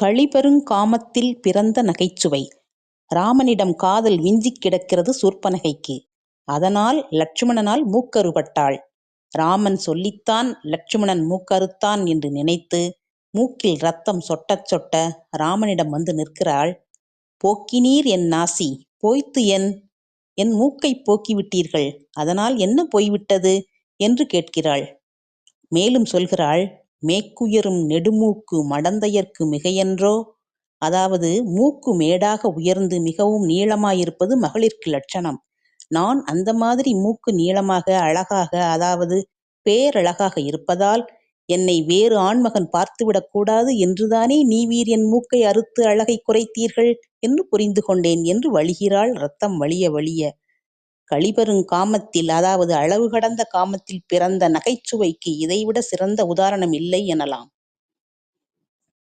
களிபெருங் காமத்தில் பிறந்த நகைச்சுவை! ராமனிடம் காதல் விஞ்சிக் கிடக்கிறது சூர்ப்பனகைக்கு. அதனால் லட்சுமணனால் மூக்கறுபட்டாள். ராமன் சொல்லித்தான் லட்சுமணன் மூக்கறுத்தான் என்று நினைத்து, மூக்கில் ரத்தம் சொட்டச் சொட்ட ராமனிடம் வந்து நிற்கிறாள். போக்கினீர் என் நாசி போய்த்து என்? என் மூக்கைப் போக்கிவிட்டீர்கள். அதனால் என்ன போய்விட்டது? என்று கேட்கிறாள். மேலும் சொல்கிறாள் மேக்குயரும் நெடுமூக்கு மடந்தையர்க்கு மிகையன்றோ? அதாவது மூக்கு மேடாக உயர்ந்து மிகவும் நீளமாயிருப்பது மகளிர்க்கு லட்சணம். நான் அந்த மாதிரி மூக்கு நீளமாக அழகாக அதாவது பேரழகாக இருப்பதால் என்னை வேறு ஆண்மகன் பார்த்துவிடக் கூடாது என்றுதானே நீவீர் என் மூக்கை அறுத்து அழகைக் குறைத்தீர்கள் என்று புரிந்து கொண்டேன் என்று வழிகிறாள் ரத்தம் வழிய வழிய. கழிபெருங் காமத்தில் அதாவது அளவு கடந்த காமத்தில் பிறந்த நகைச்சுவைக்கு இதைவிட சிறந்த உதாரணம் இல்லை எனலாம்.